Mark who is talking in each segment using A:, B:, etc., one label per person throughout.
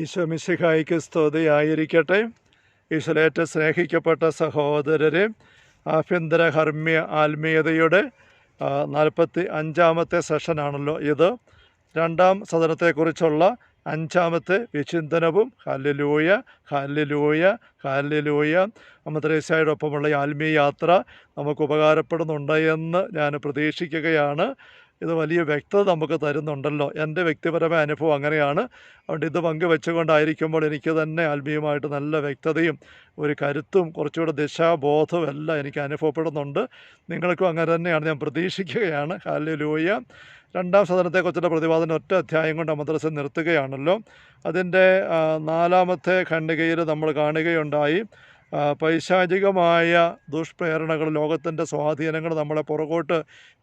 A: ഈശോ മിശിഹായിക്ക് സ്തുതിയായിരിക്കട്ടെ. ഈശോലേറ്റ സ്നേഹിക്കപ്പെട്ട സഹോദരരെ ആഭ്യന്തര ഹർമ്മ്യ ആത്മീയതയുടെ നാൽപ്പത്തി അഞ്ചാമത്തെ സെഷനാണല്ലോ ഇത്. രണ്ടാം സദനത്തെക്കുറിച്ചുള്ള അഞ്ചാമത്തെ വിചിന്തനവും ഹല്ലിലൂയ ഹല്ലിലൂയ ഹല്ലിലൂയ ഈ ആത്മീയ യാത്ര നമുക്ക് ഉപകാരപ്പെടുന്നുണ്ട് എന്ന് ഞാൻ പ്രതീക്ഷിക്കുകയാണ്. ഇത് വലിയ വ്യക്തത നമുക്ക് തരുന്നുണ്ടല്ലോ. എന്റെ വ്യക്തിപരമായ അനുഭവം അങ്ങനെയാണ്. അതുകൊണ്ട് ഇത് പങ്കുവെച്ചുകൊണ്ടായിരിക്കുമ്പോൾ എനിക്ക് തന്നെ ആത്മീയമായിട്ട് നല്ല വ്യക്തതയും ഒരു കരുത്തും കുറച്ചുകൂടെ ദിശാബോധവും എല്ലാം എനിക്ക് അനുഭവപ്പെടുന്നുണ്ട്. നിങ്ങൾക്കും അങ്ങനെ തന്നെയാണ് ഞാൻ പ്രതീക്ഷിക്കുകയാണ്. ഹാലി ലൂയ രണ്ടാം സദനത്തെക്കുറിച്ചുള്ള പ്രതിപാദനം ഒറ്റ അധ്യായം കൊണ്ട് മദ്രസ നിർത്തുകയാണല്ലോ. അതിന്റെ നാലാമത്തെ ഖണ്ഡികയിൽ നമ്മൾ കാണുകയുണ്ടായി. പൈശാചികമായ ദുഷ്പ്രേരണകൾ ലോകത്തിന്റെ സ്വാധീനങ്ങൾ നമ്മളെ പുറകോട്ട്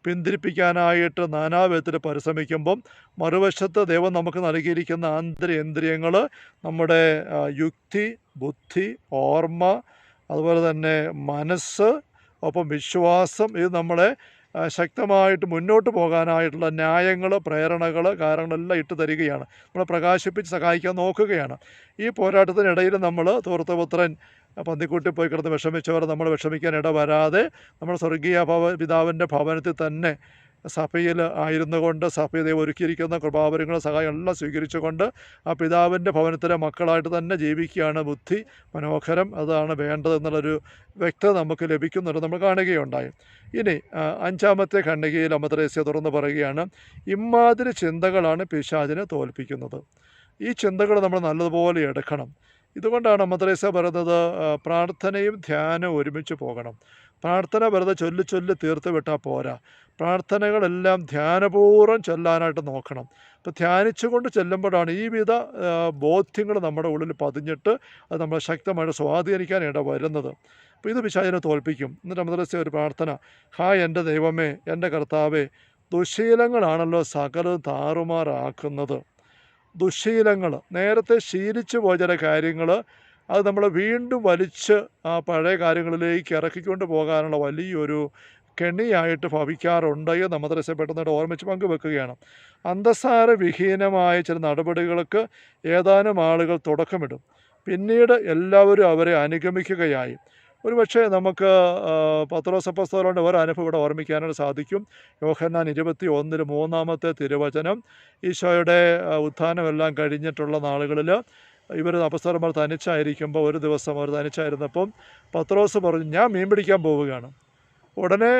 A: പിന്തിരിപ്പിക്കാനായിട്ട് നാനാവിധത്തിൽ പരിശ്രമിക്കുമ്പം മറുവശത്ത് ദൈവം നമുക്ക് നൽകിയിരിക്കുന്ന ആന്തരേന്ദ്രിയങ്ങൾ നമ്മുടെ യുക്തി ബുദ്ധി ഓർമ്മ അതുപോലെ തന്നെ മനസ്സ് ഒപ്പം വിശ്വാസം ഇത് നമ്മളെ ശക്തമായിട്ട് മുന്നോട്ട് പോകാനായിട്ടുള്ള ന്യായങ്ങൾ പ്രേരണകൾ കാരണങ്ങളെല്ലാം ഇട്ട് തരികയാണ്. നമ്മളെ പ്രകാശിപ്പിച്ച് സഹായിക്കാൻ നോക്കുകയാണ്. ഈ പോരാട്ടത്തിനിടയിൽ നമ്മൾ തോർത്തപുത്രൻ പന്തിക്കൂട്ടി പോയി കിടന്ന് വിഷമിച്ചവർ നമ്മൾ വിഷമിക്കാൻ ഇട വരാതെ നമ്മൾ സ്വർഗീയ ഭവ പിതാവിന്റെ ഭവനത്തിൽ തന്നെ സഭയിൽ ആയിരുന്നു കൊണ്ട് സഭയിൽ ദൈവം ഒരുക്കിയിരിക്കുന്ന കൃപാവരങ്ങളും സഹായം എല്ലാം സ്വീകരിച്ചുകൊണ്ട് ആ പിതാവിന്റെ ഭവനത്തിലെ മക്കളായിട്ട് തന്നെ ജീവിക്കുകയാണ് ബുദ്ധി മനോഹരം. അതാണ് വേണ്ടത് എന്നുള്ളൊരു വ്യക്തത നമുക്ക് ലഭിക്കുന്നുണ്ട്. നമ്മൾ കാണുകയുണ്ടായി. ഇനി അഞ്ചാമത്തെ ഖണ്ഡികയിൽ അമദ്രേസ്യ തുറന്ന് പറയുകയാണ് ഇമാതിരി ചിന്തകളാണ് പിശാചിനെ തോൽപ്പിക്കുന്നത്. ഈ ചിന്തകൾ നമ്മൾ നല്ലതുപോലെ എടുക്കണം. ഇതുകൊണ്ടാണ് മദ്രസ പറയുന്നത് പ്രാർത്ഥനയും ധ്യാനവും ഒരുമിച്ച് പോകണം. പ്രാർത്ഥന വെറുതെ ചൊല്ലി ചൊല്ലി തീർത്ത് വിട്ടാൽ പോരാ. പ്രാർത്ഥനകളെല്ലാം ധ്യാനപൂർവം ചൊല്ലാനായിട്ട് നോക്കണം. അപ്പോൾ ധ്യാനിച്ചുകൊണ്ട് ചെല്ലുമ്പോഴാണ് ഈ വിധ ബോധ്യങ്ങൾ നമ്മുടെ ഉള്ളിൽ പതിഞ്ഞിട്ട് അത് നമ്മളെ ശക്തമായിട്ട് സ്വാധീനിക്കാൻ ഇട വരുന്നത്. അപ്പോൾ ഇത് പിശാചിനെ തോൽപ്പിക്കും. എന്നിട്ട് മദ്രസ ഒരു പ്രാർത്ഥന. ഹായ് എന്റെ ദൈവമേ എന്റെ കർത്താവേ ദുശീലങ്ങളാണല്ലോ സകലത് താറുമാറാക്കുന്നത്. ദുശീലങ്ങൾ നേരത്തെ ശീലിച്ചു പോയ ചില കാര്യങ്ങൾ അത് നമ്മൾ വീണ്ടും വലിച്ച് ആ പഴയ കാര്യങ്ങളിലേക്ക് ഇറക്കിക്കൊണ്ട് പോകാനുള്ള വലിയൊരു കെണിയായിട്ട് ഭവിക്കാറുണ്ട് എന്ന് മദ്രസ പെട്ടെന്ന് ഓർമ്മിച്ച് പങ്കുവെക്കുകയാണ്. അന്തസാര വിഹീനമായ ചില നടപടികൾക്ക് ഏതാനും ആളുകൾ തുടക്കമിടും. പിന്നീട് എല്ലാവരും അവരെ അനുഗമിക്കുകയായി. ഒരുപക്ഷെ നമുക്ക് പത്രോസപ്പസ്തകളുടെ ഒരു അനുഭവം ഇവിടെ ഓർമ്മിക്കാനായിട്ട് സാധിക്കും. യോഹന്നാൻ ഇരുപത്തി ഒന്നിൽ മൂന്നാമത്തെ തിരുവചനം. ഈശോയുടെ ഉത്ഥാനമെല്ലാം കഴിഞ്ഞിട്ടുള്ള നാളുകളിൽ ഇവർ അപസ്തരന്മാർ തനിച്ചായിരിക്കുമ്പോൾ ഒരു ദിവസം അവർ തനിച്ചായിരുന്നപ്പം പത്രോസ് പറഞ്ഞു ഞാൻ മീൻ പിടിക്കാൻ പോവുകയാണ്. ഉടനെ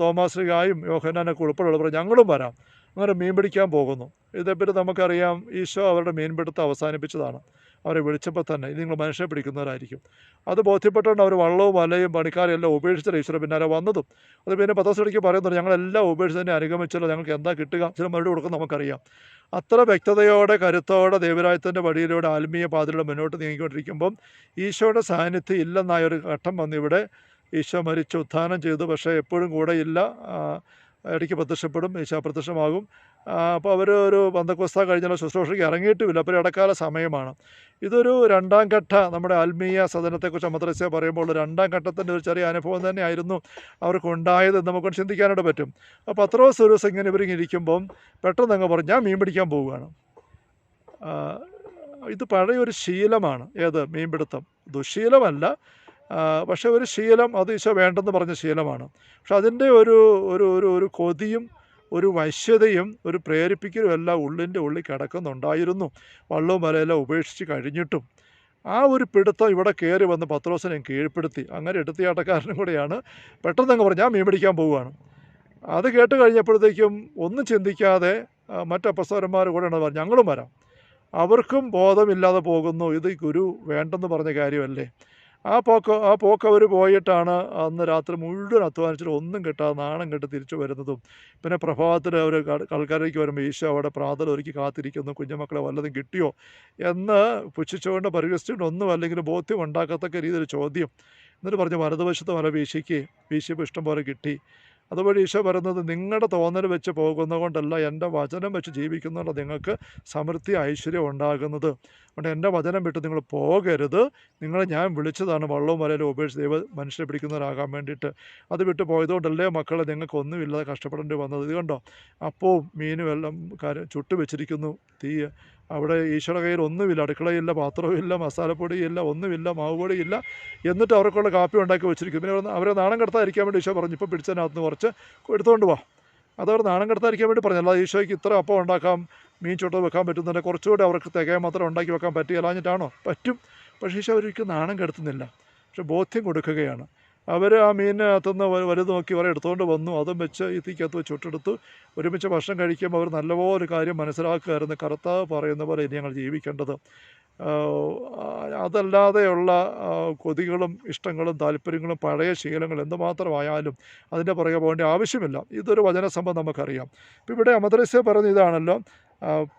A: തോമാശ്രീകായും യോഹന്നാനെ കുളിപ്പുള്ള പറഞ്ഞു ഞങ്ങളും വരാം. അങ്ങനെ മീൻ പിടിക്കാൻ പോകുന്നു. ഇതേപ്പറ്റി നമുക്കറിയാം ഈശോ അവരുടെ മീൻപിടുത്തം അവസാനിപ്പിച്ചതാണ്. അവരെ വിളിച്ചപ്പോൾ തന്നെ ഇത് നിങ്ങൾ മനുഷ്യരെ പിടിക്കുന്നവരായിരിക്കും. അത് ബോധ്യപ്പെട്ടുകൊണ്ട് അവർ വള്ളവും വലയും പണിക്കാരും എല്ലാം ഉപേക്ഷിച്ചിട്ട് ഈശ്വരൻ പിന്നാലെ വന്നതും. അത് പിന്നെ പത്തോസടിക്ക് പറയുന്നുണ്ട് ഞങ്ങളെല്ലാം ഉപേക്ഷിച്ച് തന്നെ അനുഗമിച്ചല്ലോ ഞങ്ങൾക്ക് എന്താ കിട്ടുക? ചില മറുപടി കൊടുക്കും നമുക്കറിയാം. അത്ര വ്യക്തതയോടെ കരുത്തോടെ ദൈവരായത്തിന്റെ വഴിയിലൂടെ ആത്മീയ പാതയിലൂടെ മുന്നോട്ട് നീങ്ങിക്കൊണ്ടിരിക്കുമ്പം ഈശോയുടെ സാന്നിധ്യം ഇല്ലെന്നായ ഒരു ഘട്ടം വന്നിവിടെ. ഈശോ മരിച്ച് ഉത്ഥാനം ചെയ്തു പക്ഷേ എപ്പോഴും കൂടെ ഇല്ല. ഇടയ്ക്ക് പ്രത്യക്ഷപ്പെടും ഈശോ അപ്രത്യക്ഷമാകും. അപ്പോൾ അവർ ഒരു ബന്ധക്കുസ്ത കഴിഞ്ഞുള്ള ശുശ്രൂഷയ്ക്ക് ഇറങ്ങിയിട്ടുമില്ല. അപ്പോൾ ഇടക്കാല സമയമാണ്. ഇതൊരു രണ്ടാം ഘട്ട നമ്മുടെ ആത്മീയ സദനത്തെക്കുറിച്ച് അമദ്രസ്യ പറയുമ്പോൾ രണ്ടാം ഘട്ടത്തിന്റെ ഒരു ചെറിയ അനുഭവം തന്നെയായിരുന്നു അവർക്കുണ്ടായതെന്ന് നമുക്ക് ചിന്തിക്കാനായിട്ട് പറ്റും. അപ്പോൾ പത്രോസ് ഒരു ദിവസം ഇങ്ങനെ ഇവരിങ്ങനെ ഇരിക്കുമ്പം പെട്ടെന്ന് അങ്ങ് പറഞ്ഞു ഞാൻ മീൻ പിടിക്കാൻ പോവുകയാണ്. ഇത് പഴയൊരു ശീലമാണ്. ഏത്? മീൻപിടുത്തം. ദുശീലമല്ല. പക്ഷേ ഒരു ശീലം അത് ഈശോ വേണ്ടെന്ന് പറഞ്ഞ ശീലമാണ്. പക്ഷെ അതിന്റെ ഒരു ഒരു ഒരു കൊതിയും ഒരു വശ്യതയും ഒരു പ്രേരിപ്പിക്കലും എല്ലാം ഉള്ളിന്റെ ഉള്ളിൽ കിടക്കുന്നുണ്ടായിരുന്നു. വള്ളവും വലയെല്ലാം ഉപേക്ഷിച്ച് കഴിഞ്ഞിട്ടും. ആ ഒരു പിടുത്തം ഇവിടെ കയറി വന്ന് പത്രോസിനെ കീഴ്പ്പെടുത്തി. അങ്ങനെ എടുത്തിയാട്ടക്കാരനും കൂടെയാണ്. പെട്ടെന്ന് അങ്ങ് പറഞ്ഞു ഞാൻ മീൻ പിടിക്കാൻ പോവുകയാണ്. അത് കേട്ട് കഴിഞ്ഞപ്പോഴത്തേക്കും ഒന്നും ചിന്തിക്കാതെ മറ്റപ്പസ്തകന്മാർ മറ്റ് കൂടെയാണ് പറഞ്ഞു ഞങ്ങളും വരാം. അവർക്കും ബോധമില്ലാതെ പോകുന്നു. ഇത് ഗുരു വേണ്ടെന്ന് പറഞ്ഞ കാര്യമല്ലേ? ആ പോക്ക് ആ പോക്ക് അവർ പോയിട്ടാണ് അന്ന് രാത്രി മുഴുവൻ അധ്വാനിച്ചിട്ട് ഒന്നും കിട്ടാതെ നാണം കെട്ട് തിരിച്ചു വരുന്നതും. പിന്നെ പ്രഭാതത്തിൽ അവർ കൽക്കരയ്ക്ക് വരുമ്പോൾ ഈശോ അവിടെ പ്രാതൽ ഒരുക്കി കാത്തിരിക്കുന്നു. കുഞ്ഞുമക്കളെ വല്ലതും കിട്ടിയോ എന്ന് പുച്ഛിച്ചുകൊണ്ട് പരിഹസിച്ചുകൊണ്ട് ഒന്നും അല്ലെങ്കിൽ ബോധ്യം ഉണ്ടാക്കത്തക്ക രീതിയിൽ ചോദ്യം. എന്നിട്ട് പറഞ്ഞു വലതുവശത്ത് വല വീശിക്ക് വീശിയപ്പോൾ ഇഷ്ടം പോലെ കിട്ടി. അതുവഴി ഈശോ പറയുന്നത് നിങ്ങളുടെ തോന്നൽ വെച്ച് പോകുന്നത് കൊണ്ടല്ല എന്റെ വചനം വെച്ച് ജീവിക്കുന്നുള്ള നിങ്ങൾക്ക് സമൃദ്ധി ഐശ്വര്യം ഉണ്ടാകുന്നത്. അതുകൊണ്ട് എന്റെ വചനം വിട്ട് നിങ്ങൾ പോകരുത്. നിങ്ങളെ ഞാൻ വിളിച്ചതാണ് വള്ളവും വരലും ഉപേക്ഷിച്ച് ദൈവ മനുഷ്യരെ പിടിക്കുന്നവരാകാൻ വേണ്ടിയിട്ട്. അത് വിട്ട് പോയതുകൊണ്ടല്ലേ മക്കളെ നിങ്ങൾക്ക് ഒന്നുമില്ലാതെ കഷ്ടപ്പെടേണ്ടി വന്നത്? ഇത് കണ്ടോ? അപ്പവും മീനും എല്ലാം കാര്യം ചുട്ടു വെച്ചിരിക്കുന്നു തീ അവിടെ ഈശോയുടെ കയ്യിൽ ഒന്നുമില്ല അടുക്കളയില്ല പാത്രവുമില്ല മസാലപ്പൊടിയില്ല ഒന്നുമില്ല മാവ് പൊടിയില്ല എന്നിട്ട് അവർക്കുള്ള കാപ്പി ഉണ്ടാക്കി വെച്ചിരിക്കും. പിന്നെ അവരെ- നാണം കടത്താതിരിക്കാൻ വേണ്ടി ഈശോ പറഞ്ഞു ഇപ്പോൾ പിടിച്ചതിനകത്ത് കുറച്ച് എടുത്തുകൊണ്ട് വാ. അതവർ നാണം കടത്താതിരിക്കാൻ വേണ്ടി പറഞ്ഞു. അല്ലാതെ ഈശോയ്ക്ക് ഇത്ര അപ്പം ഉണ്ടാക്കാം മീൻ ചുട്ടത് വെക്കാൻ പറ്റുന്നുണ്ട്. കുറച്ചുകൂടി അവർക്ക് തികയാൻ മാത്രം ഉണ്ടാക്കി വെക്കാൻ പറ്റിയല്ലാഞ്ഞിട്ടാണോ പറ്റും. പക്ഷേ ഈശോ അവർക്ക് നാണം കെടുത്തുന്നില്ല. പക്ഷെ ബോധ്യം കൊടുക്കുകയാണ്. അവർ ആ മീനിനകത്തുനിന്ന് വലുത് നോക്കി അവരെ എടുത്തുകൊണ്ട് വന്നു. അതും വെച്ച് ഈ തീക്കകത്ത് വെച്ച് ചുട്ടെടുത്തു. ഒരുമിച്ച് ഭക്ഷണം കഴിക്കുമ്പോൾ അവർ നല്ലപോലെ കാര്യം മനസ്സിലാക്കുകയായിരുന്നു. കർത്താവ് പറയുന്ന പോലെ ഇനി ഞങ്ങൾ ജീവിക്കേണ്ടത്. അതല്ലാതെയുള്ള കൊതികളും ഇഷ്ടങ്ങളും താല്പര്യങ്ങളും പഴയ ശീലങ്ങളും എന്തുമാത്രമായാലും അതിന്റെ പുറകെ പോകേണ്ട ആവശ്യമില്ല. ഇതൊരു വചനസംബന്ധം നമുക്കറിയാം. ഇപ്പം ഇവിടെ അമദ്രസ്യ പറഞ്ഞ ഇതാണല്ലോ.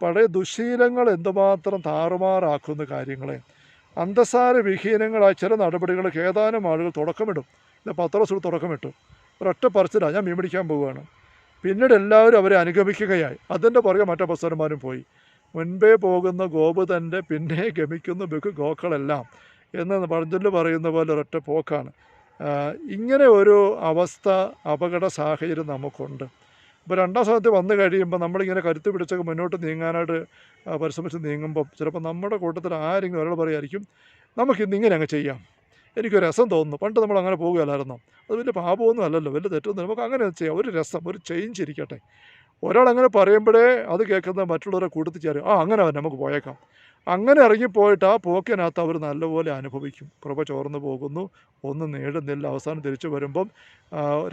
A: പഴയ ദുശീലങ്ങൾ എന്തുമാത്രം താറുമാറാക്കുന്ന കാര്യങ്ങളെ. അന്തസാര വിഹീനങ്ങളായ ചില നടപടികൾക്ക് ഏതാനും ആളുകൾ തുടക്കമിടും. ഇത് പത്രത്തിൽ തുടക്കമിട്ടു. ഒരൊറ്റ പറച്ചിലാണ് ഞാൻ മീൻ പിടിക്കാൻ പോവുകയാണ്. പിന്നീട് എല്ലാവരും അവരെ അനുഗമിക്കുകയായി. അതിന്റെ പുറകെ മറ്റേ പ്രസ്ഥാനന്മാരും പോയി. മുൻപേ പോകുന്ന ഗോപുതന്റെ പിന്നെ ഗമിക്കുന്ന ബഹു ഗോക്കളെല്ലാം എന്ന് പഴഞ്ചൊല്ല് പറയുന്ന പോലെ ഒരൊറ്റ പോക്കാണ്. ഇങ്ങനെ ഒരു അവസ്ഥ അപകട സാഹചര്യം നമുക്കുണ്ട്. ഇപ്പോൾ രണ്ടാം സ്ഥാനത്ത് വന്നു കഴിയുമ്പോൾ നമ്മളിങ്ങനെ കരുത്ത് പിടിച്ചൊക്കെ മുന്നോട്ട് നീങ്ങാനായിട്ട് പരിശ്രമിച്ച് നീങ്ങുമ്പോൾ ചിലപ്പോൾ നമ്മുടെ കൂട്ടത്തിൽ ആരെങ്കിലും ഒരാൾ പറയുമായിരിക്കും നമുക്കിന്ന് ഇങ്ങനെ അങ്ങ് ചെയ്യാം. എനിക്കൊരു രസം തോന്നുന്നു. പണ്ട് നമ്മൾ അങ്ങനെ പോകുകയല്ലായിരുന്നോ? അത് വലിയ പാപമൊന്നും അല്ലല്ലോ. വലിയ തെറ്റൊന്നും നമുക്ക് അങ്ങനെ ചെയ്യാം. ഒരു രസം ഒരു ചേഞ്ച് ഇരിക്കട്ടെ. ഒരാൾ അങ്ങനെ പറയുമ്പോഴേ അത് കേൾക്കുന്ന മറ്റുള്ളവരെ കൂട്ടത്തിൽ ചേരും. ആ അങ്ങനെ നമുക്ക് പോയേക്കാം. അങ്ങനെ ഇറങ്ങിപ്പോയിട്ട് ആ പോക്കിനകത്ത് അവർ നല്ലപോലെ അനുഭവിക്കും. കൃപ ചോർന്നു പോകുന്നു. ഒന്നും നേടുന്നില്ല അവസാനം തിരിച്ചു വരുമ്പം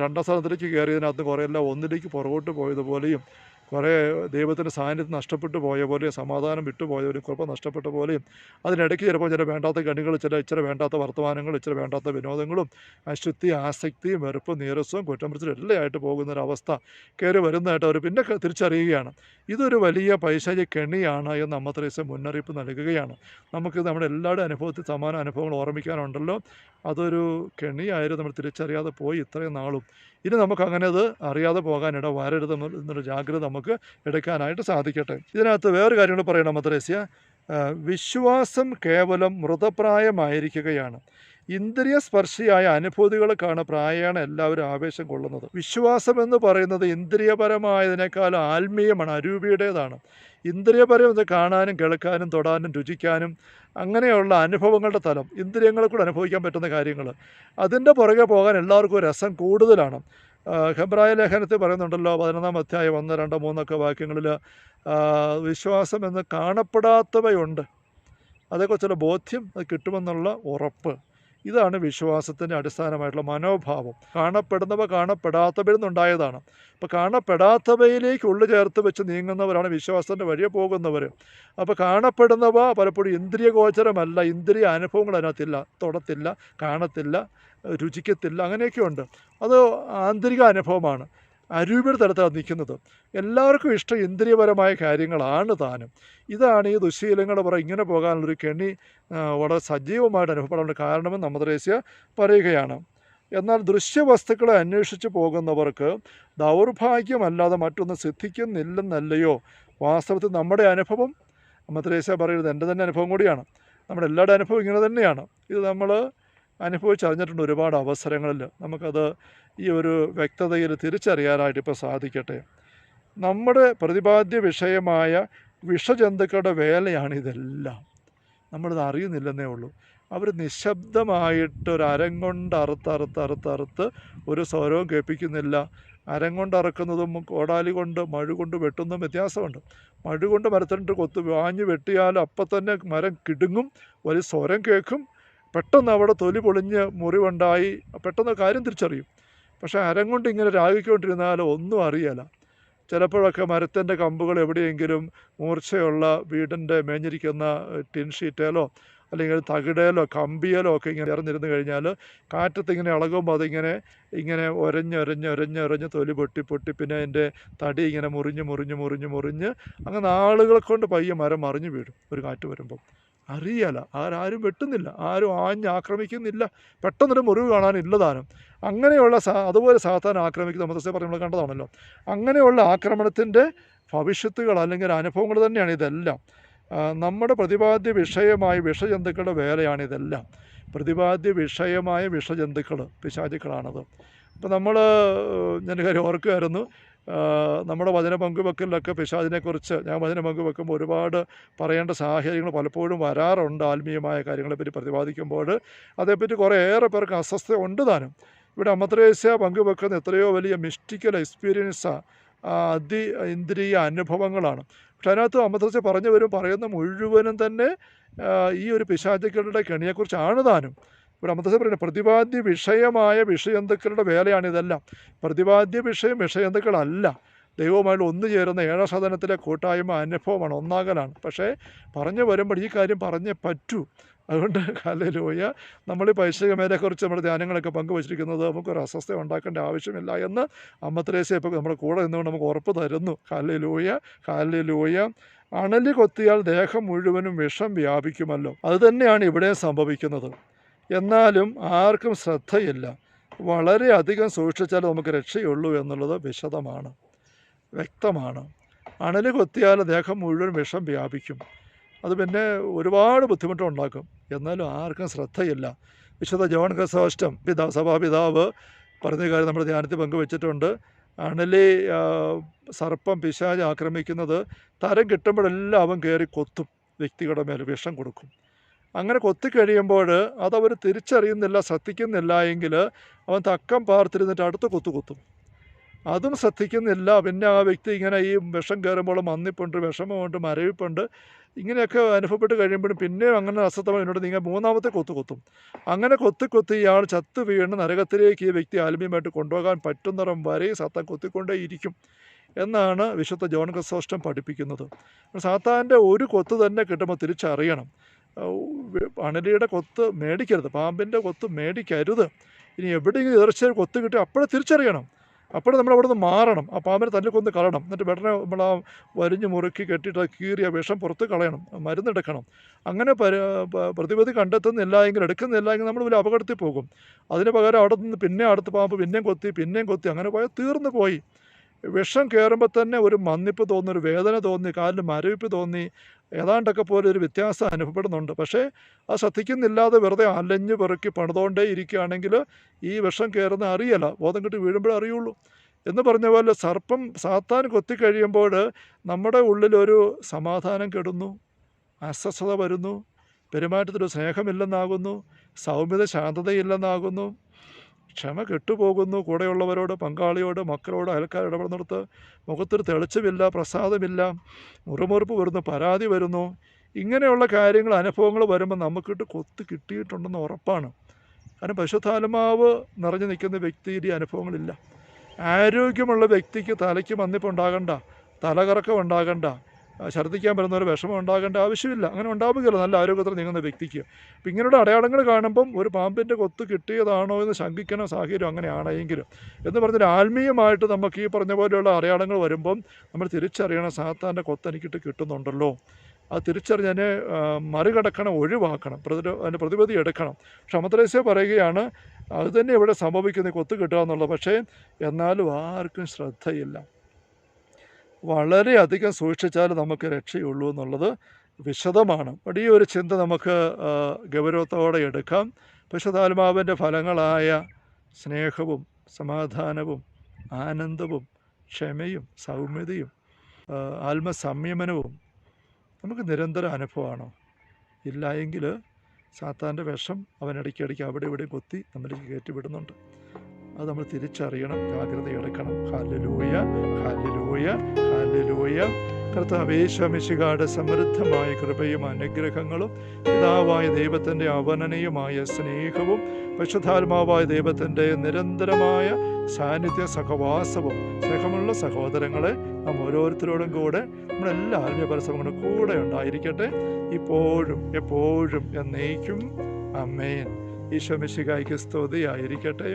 A: രണ്ടാം സ്ഥാനത്തിലേക്ക് കയറിയതിനകത്ത് കുറേയെല്ലാം ഒന്നിലേക്ക് പുറകോട്ട് പോയതുപോലെയും കുറേ ദൈവത്തിന്റെ സാന്നിധ്യം നഷ്ടപ്പെട്ടു പോയ പോലെയും സമാധാനം വിട്ടുപോയവരും കുഴപ്പം നഷ്ടപ്പെട്ട പോലെയും അതിനിടയ്ക്ക് ചിലപ്പോൾ ചില വേണ്ടാത്ത കണികൾ ചില ഇച്ചിരി വേണ്ടാത്ത വർത്തമാനങ്ങൾ ഇച്ചിരി വേണ്ടാത്ത വിനോദങ്ങളും അശുദ്ധി ആസക്തിയും വെറുപ്പും നീരസവും കുറ്റമൃത്തിലും എല്ലാം ആയിട്ട് പോകുന്നൊരവസ്ഥ കയറി വരുന്നതായിട്ട് അവർ പിന്നെ തിരിച്ചറിയുകയാണ്. ഇതൊരു വലിയ പൈശാചി കെണിയാണ് എന്ന് അമ്മത്രേസ്യം മുന്നറിയിപ്പ് നൽകുകയാണ്. നമുക്ക് നമ്മുടെ എല്ലാവരുടെ അനുഭവത്തിൽ സമാന അനുഭവങ്ങൾ ഓർമ്മിക്കാനുണ്ടല്ലോ. അതൊരു കെണിയായിരുന്നു നമ്മൾ തിരിച്ചറിയാതെ പോയി ഇത്രയും നാളും. ഇനി നമുക്ക് അങ്ങനെ അത് അറിയാതെ പോകാനിട വരരുത് എന്നൊരു ജാഗ്രത നമുക്ക് എടുക്കാനായിട്ട് സാധിക്കട്ടെ. ഇതിനകത്ത് വേറൊരു കാര്യം കൂടി പറയണം അത്രേസ്യ വിശ്വാസം കേവലം മൃതപ്രായമായിരിക്കുകയാണ്. ഇന്ദ്രിയ സ്പർശിയായ അനുഭൂതികൾക്കാണ് പ്രായേണ എല്ലാവരും ആവേശം കൊള്ളുന്നത്. വിശ്വാസം എന്ന് പറയുന്നത് ഇന്ദ്രിയപരമായതിനേക്കാൾ ആത്മീയമാണ് അരൂപിയുടേതാണ്. ഇന്ദ്രിയപരം ഇത് കാണാനും കേൾക്കാനും തൊടാനും രുചിക്കാനും അങ്ങനെയുള്ള അനുഭവങ്ങളുടെ തലം ഇന്ദ്രിയങ്ങളെ കൂടെ അനുഭവിക്കാൻ പറ്റുന്ന കാര്യങ്ങൾ. അതിന്റെ പുറകെ പോകാൻ എല്ലാവർക്കും രസം കൂടുതലാണ്. ഹെബ്രായ ലേഖനത്തിൽ പറയുന്നുണ്ടല്ലോ പതിനൊന്നാം അധ്യായം ഒന്ന് രണ്ട് മൂന്നൊക്കെ വാക്യങ്ങളിൽ വിശ്വാസം എന്ന് കാണപ്പെടാത്തവയുണ്ട്. അതേക്കുറിച്ചുള്ള ബോധ്യം അത് കിട്ടുമെന്നുള്ള ഉറപ്പ്. ഇതാണ് വിശ്വാസത്തിന്റെ അടിസ്ഥാനമായിട്ടുള്ള മനോഭാവം. കാണപ്പെടുന്നവ കാണപ്പെടാത്തവരിൽ നിന്നുണ്ടായതാണ് അപ്പോൾ കാണപ്പെടാത്തവയിലേക്ക് ഉള്ളു ചേർത്ത് വെച്ച് നീങ്ങുന്നവരാണ് വിശ്വാസത്തിന്റെ വഴിയെ പോകുന്നവർ. അപ്പോൾ കാണപ്പെടുന്നവ പലപ്പോഴും ഇന്ദ്രിയ ഗോചരമല്ല ഇന്ദ്രിയ അനുഭവങ്ങൾ അതിനകത്തില്ല തൊടത്തില്ല കാണത്തില്ല രുചിക്കത്തില്ല അങ്ങനെയൊക്കെയുണ്ട്. അത് ആന്തരിക അനുഭവമാണ് അരൂപിയുടെ തലത്താണ് നിൽക്കുന്നത്. എല്ലാവർക്കും ഇഷ്ടം ഇന്ദ്രിയപരമായ കാര്യങ്ങളാണ് താനും. ഇതാണ് ഈ ദുശീലങ്ങൾ പറ ഇങ്ങനെ പോകാനുള്ളൊരു കെണി വളരെ സജീവമായിട്ട് അനുഭവപ്പെടാനുള്ള കാരണമെന്ന് നമ്മദ്രേസ്യ പറയുകയാണ്. എന്നാൽ ദൃശ്യവസ്തുക്കളെ അന്വേഷിച്ച് പോകുന്നവർക്ക് ദൗർഭാഗ്യമല്ലാതെ മറ്റൊന്നും സിദ്ധിക്കുന്നില്ലെന്നല്ലയോ? വാസ്തവത്തിൽ നമ്മുടെ അനുഭവം അമ്മത്രേശ പറയുന്നത് എന്റെ തന്നെ അനുഭവം കൂടിയാണ്. നമ്മുടെ എല്ലാവരുടെ അനുഭവം ഇങ്ങനെ തന്നെയാണ്. ഇത് നമ്മൾ അനുഭവിച്ചറിഞ്ഞിട്ടുണ്ട് ഒരുപാട് അവസരങ്ങളിൽ. നമുക്കത് ഈ ഒരു വ്യക്തതയിൽ തിരിച്ചറിയാനായിട്ട് ഇപ്പോൾ സാധിക്കട്ടെ. നമ്മുടെ പ്രതിപാദ്യ വിഷയമായ വിഷജന്തുക്കളുടെ വേലയാണ് ഇതെല്ലാം നമ്മളിത് അറിയുന്നില്ലെന്നേ ഉള്ളൂ. അവർ നിശബ്ദമായിട്ട് ഒരു അരം കൊണ്ട് അറുത്ത് അറുത്ത് അറുത്ത് അറുത്ത് ഒരു സ്വരവും കേൾപ്പിക്കുന്നില്ല. അരം കൊണ്ട് അറക്കുന്നതും കോടാലി കൊണ്ട് മഴ കൊണ്ട് വെട്ടുന്നതും വ്യത്യാസമുണ്ട്. മഴ കൊണ്ട് മരത്തിനിട്ട് കൊത്ത് വാഞ്ഞ് വെട്ടിയാൽ അപ്പം തന്നെ മരം കിടുങ്ങും ഒരു സ്വരം കേൾക്കും. പെട്ടെന്ന് അവിടെ തൊലി പൊളിഞ്ഞ് മുറിവുണ്ടായി. പെട്ടെന്ന് കാര്യം തിരിച്ചറിയും. പക്ഷേ അരം കൊണ്ട് ഇങ്ങനെ രാഗിക്കൊണ്ടിരുന്നാൽ ഒന്നും അറിയല. ചിലപ്പോഴൊക്കെ മരത്തിന്റെ കമ്പുകൾ എവിടെയെങ്കിലും മൂർച്ചയുള്ള വീടിന്റെ മേഞ്ഞിരിക്കുന്ന ടിൻ ഷീറ്റേലോ അല്ലെങ്കിൽ തകിടയിലോ കമ്പിയിലോ ഒക്കെ ഇങ്ങനെ ഇറന്നിരുന്ന് കഴിഞ്ഞാൽ കാറ്റത്ത് ഇങ്ങനെ ഇളകുമ്പോൾ അതിങ്ങനെ ഇങ്ങനെ ഒരഞ്ഞ് ഒരഞ്ഞ് ഒരഞ്ഞ് ഒരഞ്ഞ് തൊലി പൊട്ടി പൊട്ടി പിന്നെ അതിന്റെ തടി ഇങ്ങനെ മുറിഞ്ഞ് മുറിഞ്ഞ് മുറിഞ്ഞ് മുറിഞ്ഞ് അങ്ങനെ ആളുകളെ കൊണ്ട് പയ്യെ മരം മറിഞ്ഞു വീഴും ഒരു കാറ്റ് വരുമ്പോൾ അറിയല. ആരാരും വെട്ടുന്നില്ല. ആരും ആഞ്ഞ് ആക്രമിക്കുന്നില്ല. പെട്ടെന്നൊരു മുറിവ് കാണാനില്ല താനും അങ്ങനെയുള്ള സാ അതുപോലെ സാധാരണ ആക്രമിക്കുന്ന മതത്തെ പറയുമ്പോൾ കണ്ടതാണല്ലോ. അങ്ങനെയുള്ള ആക്രമണത്തിന്റെ ഭവിഷ്യത്തുകൾ അല്ലെങ്കിൽ അനുഭവങ്ങൾ തന്നെയാണ് ഇതെല്ലാം. നമ്മുടെ പ്രതിപാദ്യ വിഷയമായ വിഷജന്തുക്കളുടെ വേലയാണ് ഇതെല്ലാം. പ്രതിപാദ്യ വിഷയമായ വിഷജന്തുക്കൾ പിശാചുക്കളാണത്. അപ്പോൾ നമ്മൾ ഞാൻ കാര്യം ഓർക്കുമായിരുന്നു നമ്മുടെ വചന പങ്കുവെക്കലിലൊക്കെ പിശാദിനെക്കുറിച്ച് ഞാൻ വചന പങ്കുവെക്കുമ്പോൾ ഒരുപാട് പറയേണ്ട സാഹചര്യങ്ങൾ പലപ്പോഴും വരാറുണ്ട് ആത്മീയമായ കാര്യങ്ങളെപ്പറ്റി പ്രതിപാദിക്കുമ്പോൾ. അതേപ്പറ്റി കുറേയേറെ പേർക്ക് അസ്വസ്ഥത ഉണ്ട് താനും. ഇവിടെ അമത്രേസ്യ പങ്കുവെക്കുന്ന എത്രയോ വലിയ മിസ്റ്റിക്കൽ എക്സ്പീരിയൻസാണ് അതി ഇന്ദ്രിയ അനുഭവങ്ങളാണ്. പക്ഷെ അതിനകത്ത് അമ്മത്രേസ്യ പറഞ്ഞു വരും പറയുന്ന മുഴുവനും തന്നെ ഈ ഒരു പിശാചുക്കളുടെ കെണിയെക്കുറിച്ചാണ് താനും. ഇവിടെ അമൃതസഭ പറയുന്നത് പ്രതിപാദ്യ വിഷയമായ വിഷയന്തുക്കളുടെ വേലയാണ് ഇതെല്ലാം. പ്രതിപാദ്യ വിഷയം വിഷയന്തുക്കളല്ല. ദൈവവുമായിട്ട് ഒന്നു ചേരുന്ന ഏഴാം സദനത്തിലെ കൂട്ടായ്മ അനുഭവമാണ് ഒന്നാകലാണ്. പക്ഷേ പറഞ്ഞു വരുമ്പോൾ ഈ കാര്യം പറഞ്ഞേ പറ്റൂ. അതുകൊണ്ട് കാലയിലൂയ നമ്മൾ ഈ പൈശിക മേലെക്കുറിച്ച് നമ്മുടെ ധ്യാനങ്ങളൊക്കെ പങ്കുവച്ചിരിക്കുന്നത് നമുക്കൊരു അസ്വസ്ഥ ഉണ്ടാക്കേണ്ട ആവശ്യമില്ല എന്ന് അമ്മത്രേസ്യ ഇപ്പോൾ നമ്മുടെ കൂടെ നിന്നുകൊണ്ട് നമുക്ക് ഉറപ്പ് തരുന്നു. കാലയിലൂയ കാലയിലൂയ അണലി കൊത്തിയാൽ ദേഹം മുഴുവനും വിഷം വ്യാപിക്കുമല്ലോ. അതുതന്നെയാണ് ഇവിടെ സംഭവിക്കുന്നത്. എന്നാലും ആർക്കും ശ്രദ്ധയില്ല. വളരെ അധികം സൂക്ഷിച്ചാൽ നമുക്ക് രക്ഷയുള്ളൂ എന്നുള്ളത് വിശദമാണ്. വ്യക്തമാണ്. അണൽ കൊത്തിയാൽ ദേഹം മുഴുവൻ വിഷം വ്യാപിക്കും. അത് പിന്നെ ഒരുപാട് ബുദ്ധിമുട്ടുണ്ടാക്കും. എന്നാലും ആർക്കും ശ്രദ്ധയില്ല. വിശുദ്ധ ജോൺ ക്രിസോസ്റ്റം പിതാ സഭാപിതാവ് പറഞ്ഞ കാര്യം നമ്മുടെ ധ്യാനത്തിൽ പങ്കുവെച്ചിട്ടുണ്ട്. അണലി സർപ്പം പിശാച് ആക്രമിക്കുന്നത് തരം കിട്ടുമ്പോഴെല്ലാം അവൻ കയറി കൊത്തും. വ്യക്തികളുടെ മേൽ വിഷം കൊടുക്കും. അങ്ങനെ കൊത്തിക്കഴിയുമ്പോൾ അതവർ തിരിച്ചറിയുന്നില്ല ശ്രദ്ധിക്കുന്നില്ല എങ്കിൽ അവൻ തക്കം പാർത്തിരുന്നിട്ട് അടുത്ത് കൊത്തു കൊത്തും. അതും ശ്രദ്ധിക്കുന്നില്ല. പിന്നെ ആ വ്യക്തി ഇങ്ങനെ ഈ വിഷം കയറുമ്പോൾ മന്നിപ്പുണ്ട് വിഷമമുണ്ട് മരവിപ്പുണ്ട്. ഇങ്ങനെയൊക്കെ അനുഭവപ്പെട്ട് കഴിയുമ്പോഴും പിന്നെയും അങ്ങനെ അസ്വസ്ഥമായി എന്നോട് നിങ്ങൾ മൂന്നാമത്തെ കൊത്തു കൊത്തും. അങ്ങനെ കൊത്തി കൊത്തി ഇയാൾ ചത്തു വീണ് നരകത്തിലേക്ക് ഈ വ്യക്തി ആത്മീയമായിട്ട് കൊണ്ടുപോകാൻ പറ്റുന്നിടം വരെ സത്തം കൊത്തിക്കൊണ്ടേ ഇരിക്കും എന്നാണ് വിശുദ്ധ ജോൺ ക്രിസോസ്റ്റം പഠിപ്പിക്കുന്നത്. സാത്താന്റെ ഒരു കൊത്ത് തന്നെ കിട്ടുമ്പോൾ തിരിച്ചറിയണം. അണലിയുടെ കൊത്ത് മേടിക്കരുത്. പാമ്പിന്റെ കൊത്ത് മേടിക്കരുത്. ഇനി എവിടെയെങ്കിലും ഇറച്ചി കൊത്ത് കിട്ടി അപ്പോഴേ തിരിച്ചറിയണം. അപ്പോഴും നമ്മൾ അവിടെ നിന്ന് മാറണം. ആ പാമ്പിനെ തല്ലിക്കൊന്ന് കളയണം. എന്നിട്ട് വെട്ടനെ നമ്മൾ ആ വരിഞ്ഞ് മുറുക്കി കെട്ടിയിട്ട് കീറിയ വിഷം പുറത്ത് കളയണം. മരുന്നെടുക്കണം അങ്ങനെ പ്രതിവിധി കണ്ടെത്തുന്നില്ല എങ്കിൽ എടുക്കുന്നില്ല എങ്കിൽ നമ്മൾ വലിയ അപകടത്തിൽ പോകും. അതിന് പകരം അവിടെ നിന്ന് പിന്നെ അടുത്ത പാമ്പ് പിന്നെയും കൊത്തി പിന്നെയും കൊത്തി അങ്ങനെ പോയാൽ തീർന്നു പോയി. വിഷം കയറുമ്പോൾ തന്നെ ഒരു മന്നിപ്പ് തോന്നി ഒരു വേദന തോന്നി കാലിന് മരവിപ്പ് തോന്നി. ഏതാണ്ടൊക്കെ പോലെ ഒരു വ്യത്യാസം അനുഭവപ്പെടുന്നുണ്ട്. പക്ഷേ അത് ശ്രദ്ധിക്കുന്നില്ലാതെ വെറുതെ അലഞ്ഞു പെറുക്കി പണിതുകൊണ്ടേ ഇരിക്കുകയാണെങ്കിൽ ഈ വിഷം കയറുന്ന അറിയല ബോധം കിട്ടി വീഴുമ്പോഴേ അറിയുള്ളൂ. എന്ന് പറഞ്ഞ പോലെ സർപ്പം സാത്താൻ കൊത്തിക്കഴിയുമ്പോൾ നമ്മുടെ ഉള്ളിലൊരു സമാധാനം കെടുന്നു. അസ്വസ്ഥത വരുന്നു. പെരുമാറ്റത്തിലൊരു സ്നേഹമില്ലെന്നാകുന്നു. സൗമ്യത ശാന്തതയില്ലെന്നാകുന്നു. ക്ഷമ കെട്ടുപോകുന്നു. കൂടെയുള്ളവരോട് പങ്കാളിയോട് മക്കളോട് അയൽക്കാർ ഇടപെടുന്നിടത്ത് മുഖത്തൊരു തെളിച്ചമില്ല പ്രസാദമില്ല. മുറിമുറുപ്പ് വരുന്നു പരാതി വരുന്നു. ഇങ്ങനെയുള്ള കാര്യങ്ങൾ അനുഭവങ്ങൾ വരുമ്പോൾ നമുക്കിട്ട് കൊത്ത് കിട്ടിയിട്ടുണ്ടെന്ന് ഉറപ്പാണ്. കാരണം പരിശുദ്ധാത്മാവ് നിറഞ്ഞു നിൽക്കുന്ന വ്യക്തിയുടെ അനുഭവങ്ങളില്ല. ആരോഗ്യമുള്ള വ്യക്തിക്ക് തലയ്ക്ക് മന്നിപ്പ് ഉണ്ടാകണ്ട തലകറക്കം ഉണ്ടാകണ്ട ഛർദ്ദിക്കാൻ പറ്റുന്ന ഒരു വിഷമം ഉണ്ടാകേണ്ട ആവശ്യമില്ല. അങ്ങനെ ഉണ്ടാവുകയില്ല. നല്ല ആരോഗ്യത്തിൽ നീങ്ങുന്ന വ്യക്തിക്ക്. അപ്പം ഇങ്ങനെയുള്ള അടയാളങ്ങൾ കാണുമ്പം ഒരു പാമ്പിന്റെ കൊത്ത് കിട്ടിയതാണോ എന്ന് ശങ്കിക്കണ സാഹചര്യം അങ്ങനെയാണെങ്കിലും എന്ന് പറഞ്ഞാൽ ആത്മീയമായിട്ട് നമുക്ക് ഈ പറഞ്ഞ പോലെയുള്ള അടയാളങ്ങൾ വരുമ്പം നമ്മൾ തിരിച്ചറിയണം സാത്താന്റെ കൊത്ത് എനിക്കിട്ട് കിട്ടുന്നുണ്ടല്ലോ. അത് തിരിച്ചറിഞ്ഞതിനെ അതിനെ മറികടക്കണം ഒഴിവാക്കണം. പ്രതിരോ അതിന്റെ പ്രതിവിധി എടുക്കണം. ക്ഷമത്രേസ്യ പറയുകയാണ് അത് തന്നെ ഇവിടെ സംഭവിക്കുന്ന. കൊത്ത് കിട്ടുക എന്നുള്ളത്. പക്ഷേ എന്നാലും ആർക്കും ശ്രദ്ധയില്ല. വളരെയധികം സൂക്ഷിച്ചാൽ നമുക്ക് രക്ഷയുള്ളൂ എന്നുള്ളത് വിശദമാണ്. അപ്പോൾ ഈ ഒരു ചിന്ത നമുക്ക് ഗൗരവത്തോടെ എടുക്കാം. പരിശുദ്ധാത്മാവിന്റെ ഫലങ്ങളായ സ്നേഹവും സമാധാനവും ആനന്ദവും ക്ഷമയും സൗമ്യതയും ആത്മസംയമനവും നമുക്ക് നിരന്തര അനുഭവമാണോ? ഇല്ല എങ്കിൽ സാത്താന്റെ വിഷം അവൻ ഇടയ്ക്കിടയ്ക്ക് അവിടെ ഇവിടെ കൊത്തി നമ്മളിലേക്ക് കയറ്റിവിടുന്നുണ്ട്. അത് നമ്മൾ തിരിച്ചറിയണം ജാഗ്രത എടുക്കണം. ഹാലലൂയ ഹാലലൂയ ഹാലലൂയ കർത്താവേശമിശികാട് സമൃദ്ധമായ കൃപയും അനുഗ്രഹങ്ങളും പിതാവായ ദൈവത്തിന്റെ അവനനയുമായ സ്നേഹവും പരിശുദ്ധാത്മാവായ ദൈവത്തിന്റെ നിരന്തരമായ സാന്നിധ്യ സഹവാസവും സ്നേഹമുള്ള സഹോദരങ്ങളെ നാം ഓരോരുത്തരോടും കൂടെ നമ്മളെല്ലാ ആത്മീയ കൂടെ ഉണ്ടായിരിക്കട്ടെ? ഇപ്പോഴും എപ്പോഴും എന്നേക്കും. അമ്മേൻ ഈശോ മിശികായ്ക്ക് സ്തുതിയായിരിക്കട്ടെ.